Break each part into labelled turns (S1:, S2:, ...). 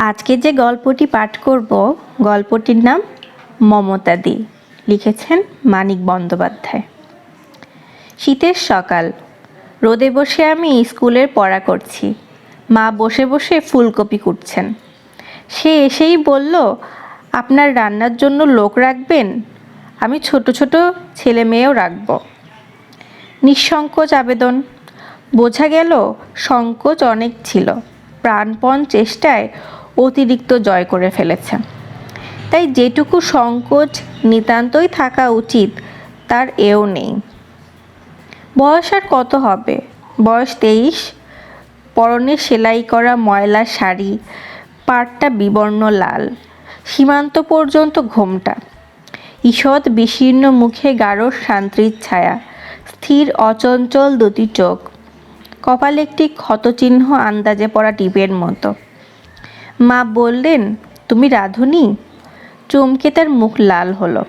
S1: আজকে যে গল্পটি পাঠ করব, গল্পটির নাম মমতাদি। লিখেছেন মানিক বন্দ্যোপাধ্যায়। শীতের সকাল। রোদে বসে আমি স্কুলের পড়া করছি। মা বসে বসে ফুলকপি কুটছেন। সে এসেই বলল, আপনার রান্নার জন্য লোক রাখবেন? আমি ছোট ছোট ছেলে মেয়েও রাখব। নিঃসংকোচ আবেদন। বোঝা গেল, সংকোচ অনেক ছিল। প্রাণপণ চেষ্টায় অতিরিক্ত জয় করে ফেলেছে। তাই যেটুকু সংকোচ নিতান্তই থাকা উচিত, তার এও নেই। বয়স আর কত হবে? বয়স তেইশ। পরনে সেলাই করা ময়লা শাড়ি, পাটটা বিবর্ণ লাল। সীমান্ত পর্যন্ত ঘোমটা। ঈষৎ বিশীর্ণ মুখে গাঢ় শান্তির ছায়া, স্থির অচঞ্চল দুটি চোখ। কপালে একটি ক্ষতচিহ্ন আন্দাজে পড়া টিপের মতো। মা বললেন, তুমি রাঁধুনি? চমকে তার মুখ লাল হলো।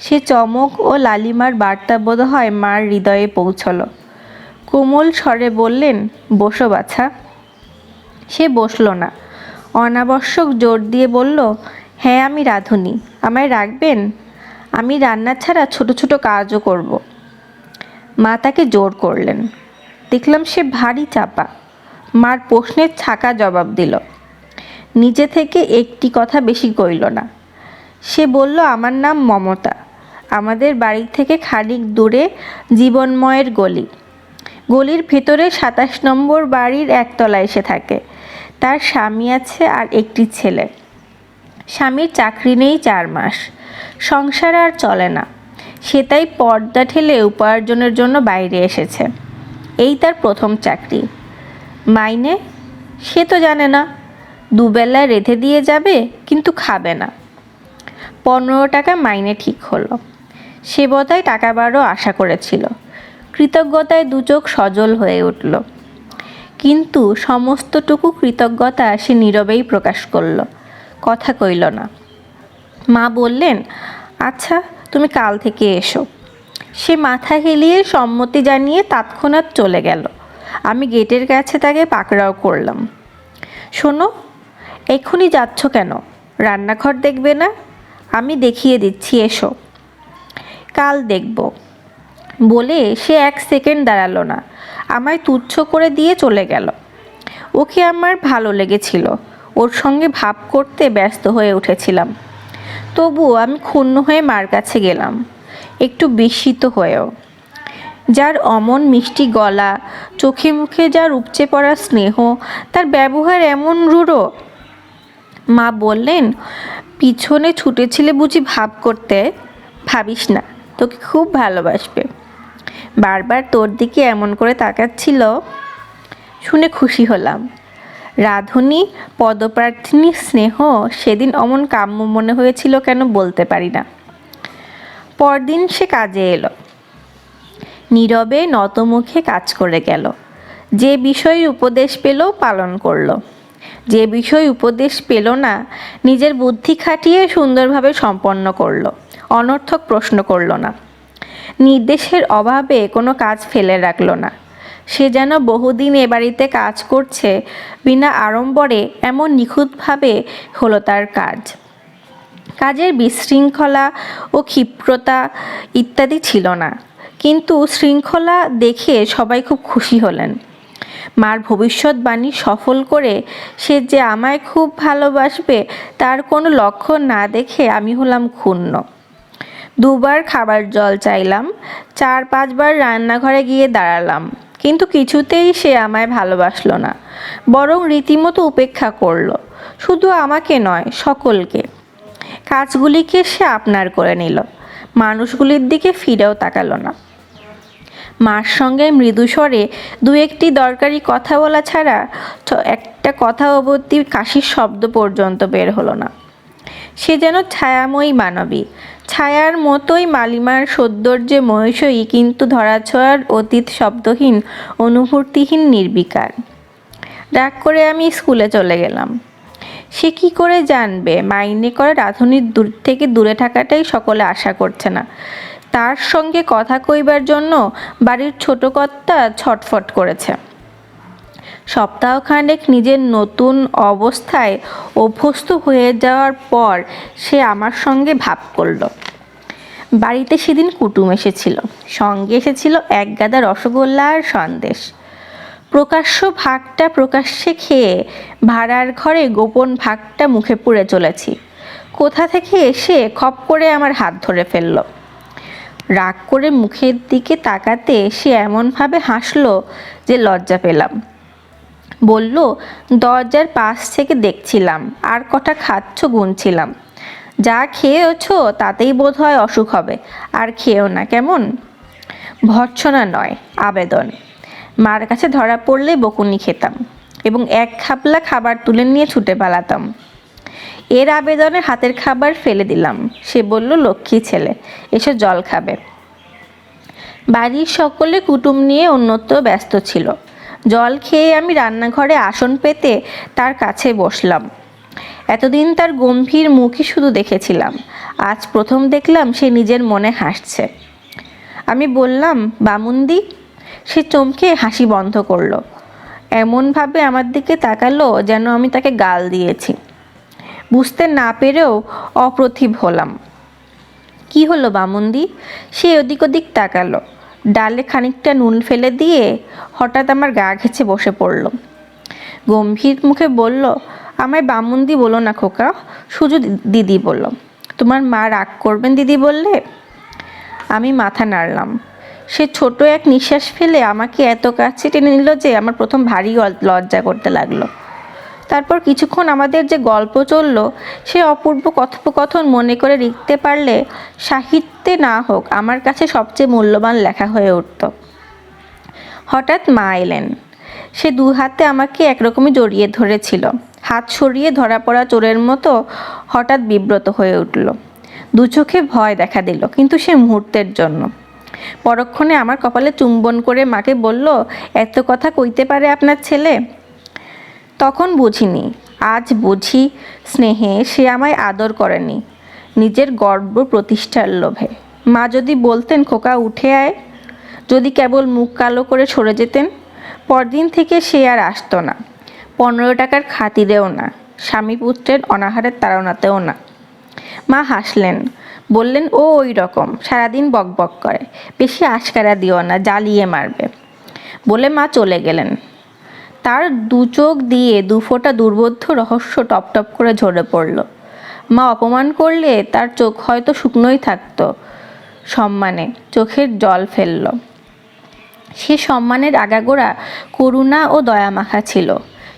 S1: সে চমক ও লালিমার বার্তা বোধ হয় মার হৃদয়ে পৌঁছলো। কোমল স্বরে বললেন, বসো বাছা। সে বসল না। অনাবশ্যক জোর দিয়ে বলল হ্যাঁ আমি রাঁধুনি। আমায় রাখবেন? আমি রান্না ছাড়া ছোট ছোট কাজও করব। মা তাকে জোর করলেন। দেখলাম সে ভারী চাপা। মার প্রশ্নের ছাকা জবাব দিল। নিজে থেকে একটি কথা বেশি কইল না। সে বলল, আমার নাম মমতা। আমাদের বাড়ি থেকে খানিক দূরে জীবনময়ের গলি। গলির ভেতরে সাতাশ নম্বর বাড়ির একতলা এসে থাকে। তার স্বামী আছে আর একটি ছেলে। স্বামীর চাকরি নেই চার মাস। সংসার আর চলে না। সে তাই পর্দা ঠেলে উপার্জনের জন্য বাইরে এসেছে। এই তার প্রথম চাকরি। মাইনে? সে তো জানে না। দুবেলায় রেঁধে দিয়ে যাবে, কিন্তু খাবে না। পনেরো টাকা মাইনে ঠিক হলো। সে বোধহয় টাকা বারও আশা করেছিল। কৃতজ্ঞতায় দু চোখ সজল হয়ে উঠল। কিন্তু সমস্তটুকু কৃতজ্ঞতা সে নীরবেই প্রকাশ করল। কথা কইল না। মা বললেন আচ্ছা তুমি কাল থেকে এসো। সে মাথা হেলিয়ে সম্মতি জানিয়ে তৎক্ষণাৎ চলে গেল। আমি গেটের কাছে তাকে পাকড়াও করলাম। শোনো এক্ষুনি যাচ্ছ কেন? রান্নাঘর দেখবে না? আমি দেখিয়ে দিচ্ছি, এসো। কাল দেখব। বলে সে এক সেকেন্ড দাঁড়াল না। আমায় তুচ্ছ করে দিয়ে চলে গেল। ওকে আমার ভালো লেগেছিল। ওর সঙ্গে ভাব করতে ব্যস্ত হয়ে উঠেছিলাম। তবুও আমি ক্ষুণ্ণ হয়ে মার কাছে গেলাম। একটু বিস্মিত হয়েও। যার অমন মিষ্টি গলা, চোখে মুখে যার উপচে পড়া স্নেহ, তার ব্যবহার এমন রূঢ় মা বললেন, পিছনে ছুটেছিলে বুঝি ভাব করতে? ভাবিস না, তোকে খুব ভালোবাসবে। বারবার তোর দিকে এমন করে তাকাচ্ছিল, শুনে খুশি হলাম। রাধুনী পদপ্রার্থিনী স্নেহ সেদিন অমন কাম্য মনে হয়েছিল কেন বলতে পারি না। পরদিন সে কাজে এলো। নীরবে নতমুখে কাজ করে গেল। যে বিষয়ে উপদেশ পেল, পালন করল। যে বিষয় উপদেশ পেল না, নিজের বুদ্ধি খাটিয়ে সুন্দরভাবে সম্পন্ন করল, অনর্থক প্রশ্ন করল না। নির্দেশের অভাবে কোনো কাজ ফেলে রাখল না। সে যেন বহুদিন এ বাড়িতে কাজ করছে, বিনা আড়ম্বরে এমন নিখুঁতভাবে হলো তার কাজ। কাজের বিশৃঙ্খলা ও ক্ষিপ্রতা ইত্যাদি ছিল না, কিন্তু শৃঙ্খলা দেখে সবাই খুব খুশি হলেন। মার ভবিষ্যৎবাণী সফল করে সে যে আমায় খুব ভালোবাসবে, তার কোনো লক্ষণ না দেখে আমি হলাম ক্ষুণ্ণ। দুবার খাবার জল চাইলাম, চার পাঁচবার রান্নাঘরে গিয়ে দাঁড়ালাম, কিন্তু কিছুতেই সে আমায় ভালোবাসলো না, বরং রীতিমতো উপেক্ষা করল, শুধু আমাকে নয়, সকলকে। কাজগুলিকে সে আপনার করে নিল, মানুষগুলির দিকে ফিরেও তাকালো না। মার সঙ্গে মৃদু স্বরে দু একটি দরকারি কথা বলা ছাড়া একটা কথা অবধি কাশির শব্দ পর্যন্ত বের হলো না। সে যেন ছায়াময়ী মানবী। ছায়ার মতোই মালিমার সৌন্দর্যে মহিষই কিন্তু ধরাছোঁয়ার অতীত শব্দহীন, অনুভূতিহীন নির্বিকার। রাগ করে আমি স্কুলে চলে গেলাম। সে কি করে জানবে? মাইনে করে রাধুনির দূর থেকে দূরে থাকাটাই সকলে আশা করছে না। তার সঙ্গে কথা কইবার জন্য বাড়ির ছোট কর্তা ছটফট করেছে। সপ্তাহখানেক নিজের নতুন অবস্থায় অভ্যস্ত হয়ে যাওয়ার পর সে আমার সঙ্গে ভাব করল। বাড়িতে সেদিন কুটুম এসেছিল। সঙ্গে এসেছিল এক গাদা রসগোল্লা আর সন্দেশ। প্রকাশ্য ভাগটা প্রকাশ্যে খেয়ে ভাড়ার ঘরে গোপন ভাগটা মুখে পুড়ে চলেছি। কোথা থেকে এসে খপ করে আমার হাত ধরে ফেলল। রাগ করে মুখের দিকে তাকাতে সে এমনভাবে হাসলো যে লজ্জা পেলাম। বলল, দরজার পাশ থেকে দেখছিলাম, আর কটা খাচ্ছ গুনছিলাম। যা খেয়েছ তাতেই বোধ হয় অসুখ হবে, আর খেয়েও না কেমন? ভর্ৎসনা নয়, আবেদন। মার কাছে ধরা পড়লে বকুনি খেতাম এবং এক খাপলা খাবার তুলে নিয়ে ছুটে পালাতাম। এর আবেদনে হাতের খাবার ফেলে দিলাম। সে বলল, লক্ষ্মী ছেলে, এসে, জল খাবে। বাড়ির সকলে কুটুম নিয়ে অন্যত্র ব্যস্ত ছিল। জল খেয়ে আমি রান্নাঘরে আসন পেতে তার কাছে বসলাম। এতদিন তার গম্ভীর মুখই শুধু দেখেছিলাম। আজ প্রথম দেখলাম সে নিজের মনে হাসছে। আমি বললাম, বামুন্দি? সে চমকে হাসি বন্ধ করল। এমনভাবে আমার দিকে তাকালো যেন আমি তাকে গাল দিয়েছি। বুঝতে না পেরেও অপ্রতিভ হলাম। কি হলো বামুন্দি? সে ওদিক ওদিক তাকালো। ডালে খানিকটা নুন ফেলে দিয়ে হঠাৎ আমার গা ঘেঁচে বসে পড়ল। গম্ভীর মুখে বলল, আমায় বামুন্দি বলো না খোকা শুধু দিদি বলল। তোমার মা রাগ করবেন দিদি বললে? আমি মাথা নাড়লাম। সে ছোট এক নিঃশ্বাস ফেলে আমাকে এত কাছে টেনে নিল যে আমার প্রথম ভারী লজ্জা করতে লাগল। তারপর কিছুক্ষণ আমাদের যে গল্প চলল, সে অপূর্ব কথোপকথন মনে করে লিখতে পারলে সাহিত্যে না হোক আমার কাছে সবচেয়ে মূল্যবান লেখা হয়ে উঠত। হঠাৎ মা এলেন। সে দু হাতে আমাকে একরকমই জড়িয়ে ধরেছিল। হাত সরিয়ে ধরা পড়া চোরের মতো হঠাৎ বিব্রত হয়ে উঠল। দু চোখে ভয় দেখা দিল, কিন্তু সে মুহূর্তের জন্য। পরক্ষণে আমার কপালে চুম্বন করে মাকে বলল, এত কথা কইতে পারে আপনার ছেলে? তখন বুঝিনি। আজ বুঝি, স্নেহে, সে আমায় আদর করেনি। নিজের গর্ব প্রতিষ্ঠার লোভে। মা যদি বলতেন, খোকা, উঠে আয়। যদি কেবল মুখ কালো করে সরে যেতেন, পরদিন থেকে সে আর আসতো না। পনেরো টাকার খাতিরেও না, স্বামী পুত্রের অনাহারের তাড়নাতেও না। মা হাসলেন, বললেন, ও ওই রকম, সারাদিন বকবক করে। বেশি আশকারা দিও না, জ্বালিয়ে মারবে। বলে মা চলে গেলেন। তার দু চোখ দিয়ে দু ফোঁটা দুর্বোধ্য রহস্য টপ টপ করে ঝরে পড়ল। মা অপমান করলে তার চোখ হয়তো শুকনোই থাকত। সম্মানে চোখের জল ফেলল। সে সম্মানের আগাগোড়া, করুণা ও দয়া মাখা ছিল।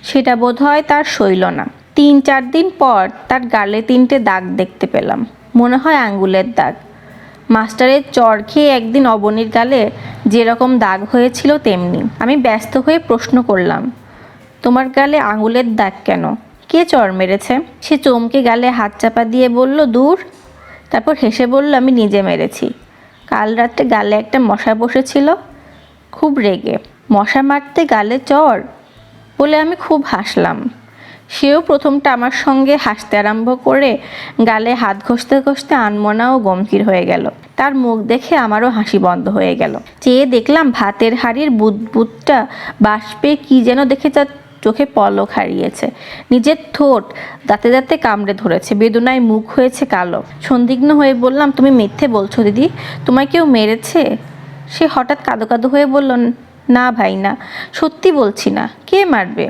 S1: সেটা বোধহয় তার সইল না। তিন চার দিন পর তার গালে তিনটে দাগ দেখতে পেলাম। মনে হয় আঙ্গুলের দাগ। মাস্টারের চর খেয়ে একদিন অবনীর গালে যেরকম দাগ হয়েছিল তেমনি। আমি ব্যস্ত হয়ে প্রশ্ন করলাম, তোমার গালে আঙুলের দাগ কেন? কে চর মেরেছে? সে চমকে গালে হাত চাপা দিয়ে বলল, দূর। তারপর হেসে বলল, আমি নিজে মেরেছি। কাল রাতে গালে একটা মশা বসেছিল, খুব রেগে। মশা মারতে গালে চর? বলে আমি খুব হাসলাম। সেও প্রথমটা আমার সঙ্গে হাসতে আরম্ভ করে গালে হাত ঘষতে ঘষতে আনমনা ও গম্ভীর হয়ে গেল। তার মুখ দেখে আমারও হাসি বন্ধ হয়ে গেল। চেয়ে দেখলাম ভাতের হাড়ির বুদবুদটা বাষ্পে কি যেন দেখে তার চোখে পলক হারিয়েছে। নিজের ঠোঁট দাঁতে দাঁতে কামড়ে ধরেছে। বেদনায় মুখ হয়েছে কালো। সন্দিগ্ন হয়ে বললাম, তুমি মিথ্যে বলছো দিদি। তোমায় কেউ মেরেছে? সে হঠাৎ কাদো কাদো হয়ে বলল, না ভাই না সত্যি বলছি না। কে মারবে?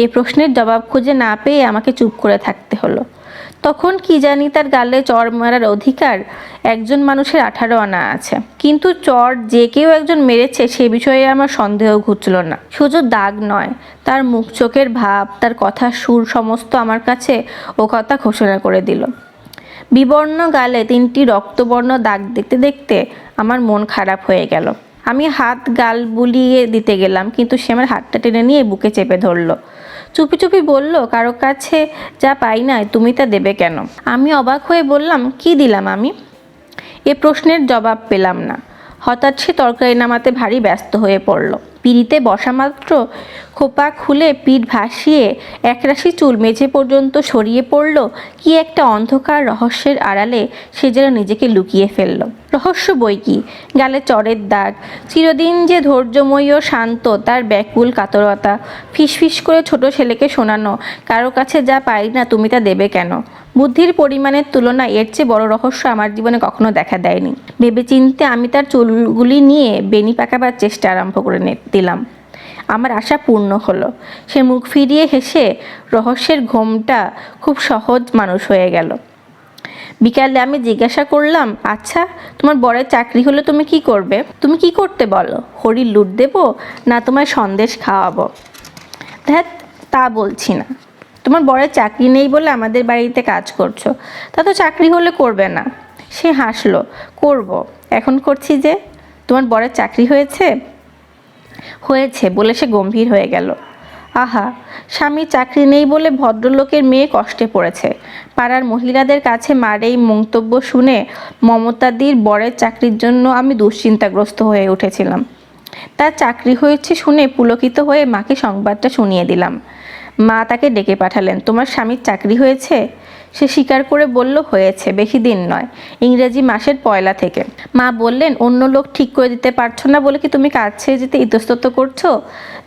S1: এই প্রশ্নের জবাব খুঁজে না পেয়ে আমাকে চুপ করে থাকতে হলো। তখন কি জানি তার গালে চর মারার অধিকার একজন মানুষের আঠারো আনা আছে। কিন্তু চর যে কেউ একজন মেরেছে সে বিষয়ে আমার সন্দেহ ঘুচল না। শুধু দাগ নয়, তার মুখ চোখের ভাব, তার কথা সুর সমস্ত আমার কাছে ও কথা ঘোষণা করে দিল। বিবর্ণ গালে তিনটি রক্তবর্ণ দাগ দেখতে দেখতে আমার মন খারাপ হয়ে গেল। আমি হাত গাল বুলিয়ে দিতে গেলাম, কিন্তু সে আমার হাতটা টেনে নিয়ে বুকে চেপে ধরল। চুপি চুপি বলল, কারও কাছে যা পাই না তুমি তা দেবে কেন? আমি অবাক হয়ে বললাম, কি দিলাম আমি? এ প্রশ্নের জবাব পেলাম না। হঠাৎ সে তরকারি নামাতে ভারী ব্যস্ত হয়ে পড়ল। পিড়িতে বসা মাত্র খোপা খুলে পিঠ ভাসিয়ে একরাশি চুল মেঝে পর্যন্ত সরিয়ে পড়ল, কি একটা অন্ধকার রহস্যের আড়ালে সে যেন নিজেকে লুকিয়ে ফেলল। রহস্য বই কি? গালে চরের দাগ, চিরদিন যে ধৈর্যময়ী ও শান্ত তার ব্যাকুল কাতরতা, ফিসফিস করে ছোট ছেলেকে শোনানো, কারও কাছে যা পাই না তুমি তা দেবে কেন? বুদ্ধির পরিমাণের তুলনায় এর চেয়ে বড় রহস্য আমার জীবনে কখনো দেখা দেয়নি। ভেবেচিন্তে আমি তার চুলগুলি নিয়ে বেনি পাকাবার চেষ্টা আরম্ভ করে দিলাম। আমার আশা পূর্ণ হলো। সে মুখ ফিরিয়ে হেসে রহস্যের ঘোমটা খুব সহজ মানুষ হয়ে গেল। বিকালে আমি জিজ্ঞাসা করলাম আচ্ছা তোমার বরের চাকরি হলে তুমি কি করবে? তুমি কি করতে বলো? হরির লুট দেবো না তোমায় সন্দেশ খাওয়াবো? ধ্যাত তা বলছি না। তোমার বরের চাকরি নেই বলে আমাদের বাড়িতে কাজ করছ। তা তো চাকরি হলে করবে না। সে হাসলো, করব। এখন করছি যে, তোমার বরের চাকরি হয়েছে? হয়েছে, বলে সে গম্ভীর হয়ে গেল। আহা, স্বামী চাকরি নেই বলে ভদ্রলোকের মেয়ে কষ্টে পড়েছে। পাড়ার মহিলাদের কাছে মার এই মন্তব্য শুনে মমতাদির বরের চাকরির জন্য আমি দুশ্চিন্তাগ্রস্ত হয়ে উঠেছিলাম। তার চাকরি হয়েছে শুনে পুলকিত হয়ে মাকে সংবাদটা শুনিয়ে দিলাম। মা তাকে ডেকে পাঠালেন, তোমার স্বামীর চাকরি হয়েছে? সে স্বীকার করে বলল, হয়েছে, বেশি দিন নয়, ইংরেজি মাসের পয়লা থেকে। মা বললেন, অন্য লোক ঠিক করে দিতে পারছ না বলে কি তুমি কাজ ছেড়ে যেতে ইতস্তত করছ?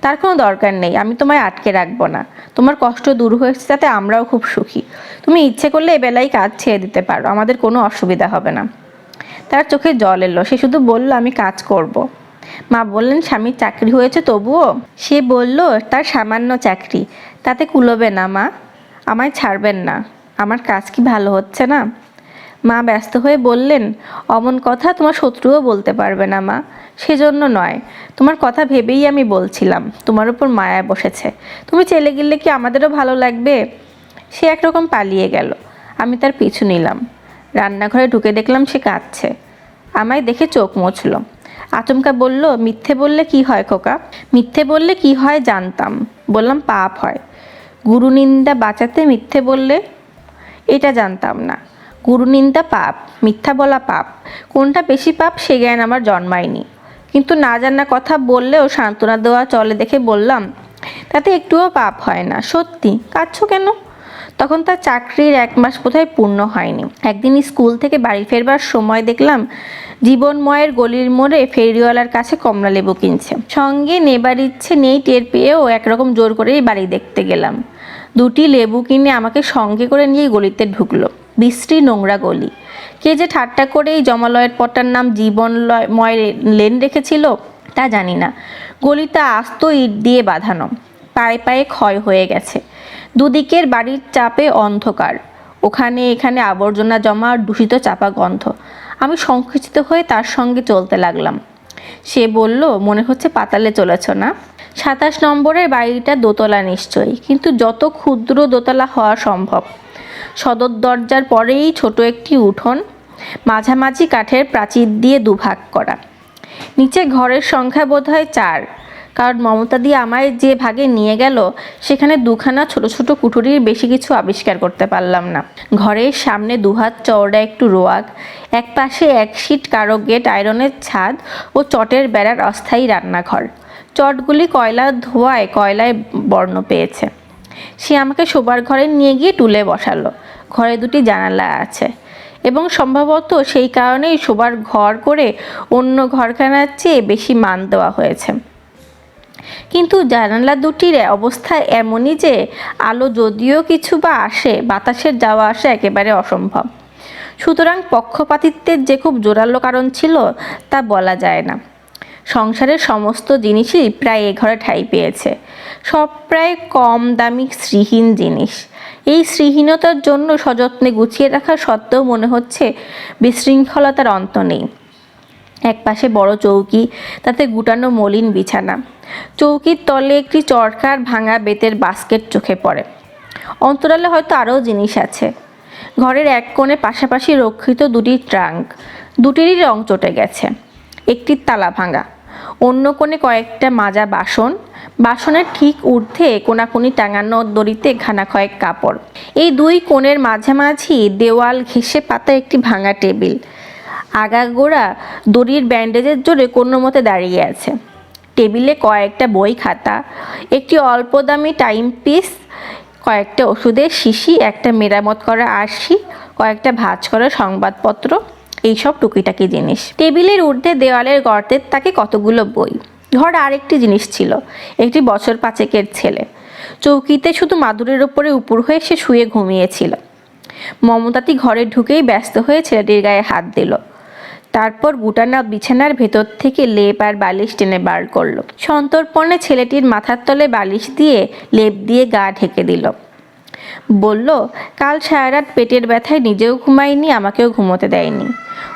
S1: তার কোনো দরকার নেই, আমি তোমায় আটকে রাখব না। তোমার কষ্ট দূর হয়েছে তাতে আমরাও খুব সুখী। তুমি ইচ্ছে করলে এবেলায় কাজ ছেড়ে দিতে পারো, আমাদের কোনো অসুবিধা হবে না। তার চোখে জল এলো, সে শুধু বলল, আমি কাজ করব। মা বললেন, স্বামীর চাকরি হয়েছে তবুও? সে বলল, তার সামান্য চাকরি। তাতে কুলোবে না মা। আমায় ছাড়বেন না। আমার কাজ কি ভালো হচ্ছে না? মা ব্যস্ত হয়ে বললেন, অমন কথা তোমার শত্রুও বলতে পারবে না মা। সেজন্য নয়। তোমার কথা ভেবেই আমি বলছিলাম। তোমার উপর মায়া বসেছে। তুমি চলে গেলে কি আমাদেরও ভালো লাগবে? সে একরকম পালিয়ে গেল। আমি তার পিছু নিলাম। রান্নাঘরে ঢুকে দেখলাম সে কাঁদছে। আমায় দেখে চোখ মুছল। আচমকা বলল, মিথ্যে বললে কি হয় খোকা? মিথ্যে বললে কি হয় জানতাম। বললাম, পাপ হয়। গুরু নিন্দা বাঁচাতে মিথ্যে বললে এটা জানতাম না। গুরু নিন্দা পাপ, মিথ্যা বলা পাপ। কোনটা বেশি পাপ সে জ্ঞান আমার জন্মায়নি। কিন্তু না জানা কথা বললেও সান্ত্বনা দেওয়া চলে দেখে বললাম, তাতে একটুও পাপ হয় না। সত্যি? কাঁদছো কেন? তখন তার চাকরির এক মাস কোথায় পূর্ণ হয়নি। একদিন স্কুল থেকে বাড়ি ফেরবার সময় দেখলাম জীবনময়ের গলির মোড়ে ফেরিওয়ালার কাছে কমলা লেবু কিনছে। সঙ্গে নেবার ইচ্ছে নেই টের পেয়েও একরকম জোর করেই বাড়ি দেখতে গেলাম। দুটি লেবু কিনে আমাকে সঙ্গে করে নিয়ে গলিতে ঢুকলো। বিশ্রী নোংরা গলি। কে যে ঠাট্টা করে এই জমালয়ের পটার নাম জীবনময় লেন রেখেছিল তা জানি না। গলিটা আস্ত ইট দিয়ে বাঁধানো। পায়ে পায়ে ক্ষয় হয়ে গেছে। দুদিকের বাড়ির চাপে অন্ধকার। ওখানে এখানে আবর্জনা জমা আর দূষিত চাপা গন্ধ। আমি সংকুচিত হয়ে তার সঙ্গে চলতে লাগলাম। সে বলল, মনে হচ্ছে পাতালে চলেছ না? সাতাশ নম্বরের বাড়িটা দোতলা নিশ্চয়ই, কিন্তু যত ক্ষুদ্র দোতলা হওয়া সম্ভব। সদর দরজার পরেই ছোট একটি উঠোন, মাঝামাঝি কাঠের প্রাচীর দিয়ে দুভাগ করা। নিচে ঘরের সংখ্যা বোধ হয় চার। কারণ মমতা দিয়ে আমায় যে ভাগে নিয়ে গেল, সেখানে দুখানা ছোট ছোট কুঠুরির বেশি কিছু আবিষ্কার করতে পারলাম না। ঘরের সামনে দুহাত চওড়া একটু রোয়াক এক পাশে এক সিট কারও গেট আয়রনের ছাদ ও চটের বেড়ার অস্থায়ী রান্নাঘর। চটগুলি কয়লা ধোয়ায় কয়লায় বর্ণ পেয়েছে। সে আমাকে শোবার ঘরে নিয়ে গিয়ে টুলে বসালো। ঘরে দুটি জানালা আছে এবং সম্ভবত সেই কারণেই শোবার ঘর করে অন্য ঘরখানার চেয়ে বেশি মান দেওয়া হয়েছে। কিন্তু জানালা দুটির অবস্থা এমনই যে আলো যদিও কিছু বা আসে, বাতাসের যাওয়া আসা একেবারে অসম্ভব। সুতরাং পক্ষপাতিত্বের যে খুব জোরালো কারণ ছিল তা বলা যায় না। সংসারের সমস্ত জিনিসই প্রায় এ ঘরে ঠাঁই পেয়েছে। সব প্রায় কম দামি শ্রীহীন জিনিস। এই শ্রীহীনতার জন্য সযত্নে গুছিয়ে রাখা সত্ত্বেও মনে হচ্ছে বিশৃঙ্খলতার অন্ত নেই। এক পাশে বড় চৌকি, তাতে গুটানো মলিন বিছানা। চৌকির তলে একটি চরকার ভাঙা বেতের বাস্কেট চোখে পড়ে। অন্তরালে হয়তো আরও জিনিস আছে। ঘরের এক কোণে পাশাপাশি রক্ষিত দুটি ট্রাঙ্ক। দুটিরই রং চটে গেছে। একটির তালা ভাঙা। অন্য কোণে কয়েকটা মাজা বাসন। বাসনের ঠিক ঊর্ধ্বে কোনাকুনি টাঙানো দড়িতে ঘানা কয়েক কাপড়। এই দুই কোণের মাঝামাঝি দেওয়াল ঘেঁষে পাতা একটি ভাঙা টেবিল। আগাগোড়া দড়ির ব্যান্ডেজের জোরে কোনো মতে দাঁড়িয়ে আছে। টেবিলে কয়েকটা বই খাতা, একটি অল্প দামি টাইম পিস কয়েকটা ওষুধের শিশি, একটা মেরামত করা আরশি, কয়েকটা ভাঁজ করা সংবাদপত্র, এইসব টুকিটাকি জিনিস। টেবিলের ঊর্ধ্বে দেওয়ালের গর্তের তাকে কতগুলো বই? ঘর আরেকটি জিনিস ছিল, একটি বছর পাঁচেকের ছেলে। চৌকিতে শুধু মাদুরের ওপরে উপর হয়ে সে শুয়ে ঘুমিয়েছিল। মমতাতি ঘরে ঢুকেই ব্যস্ত হয়ে ছেলেটির গায়ে হাত দিল। তারপর বুটানা বিছানার ভেতর থেকে লেপ আর বালিশ টেনে বার করল। সন্তর্পণে ছেলেটির মাথার তলে বালিশ দিয়ে লেপ দিয়ে গা ঢেকে দিল। বলল, কাল সারা রাত পেটের ব্যথায় নিজেও ঘুমায়নি, আমাকেও ঘুমোতে দেয়নি।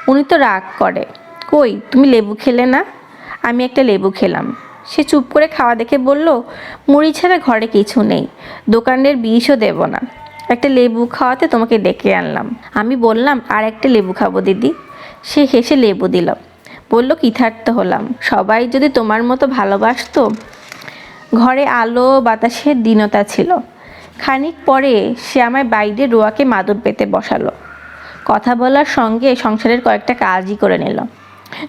S1: উনি তো রাগ করে। কই, তুমি লেবু খেলে না? আমি একটা লেবু খেলাম। সে চুপ করে খাওয়া দেখে বলল, মুড়ি ছাড়া ঘরে কিছু নেই। দোকানের বিষও দেব না। একটা লেবু খাওয়াতে তোমাকে ডেকে আনলাম। আমি বললাম, আর একটা লেবু খাব দিদি। সে হেসে লেবু দিল। বলল কৃতার্থ হলাম। সবাই যদি তোমার মতো ভালোবাসতো, ঘরে আলো বাতাসের দীনতা ছিল। খানিক পরে সে আমায় বাইরে রোয়াকে মাদুর পেতে বসালো। কথা বলার সঙ্গে সংসারের কয়েকটা কাজই করে নিল।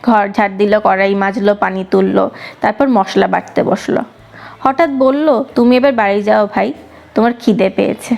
S1: ঘর ঝাড় দিল, কড়াই মাজলো, পানি তুললো, তারপর মশলা বাটতে বসল। হঠাৎ বলল, তুমি এবার বাড়ি যাও ভাই, তোমার খিদে পেয়েছে।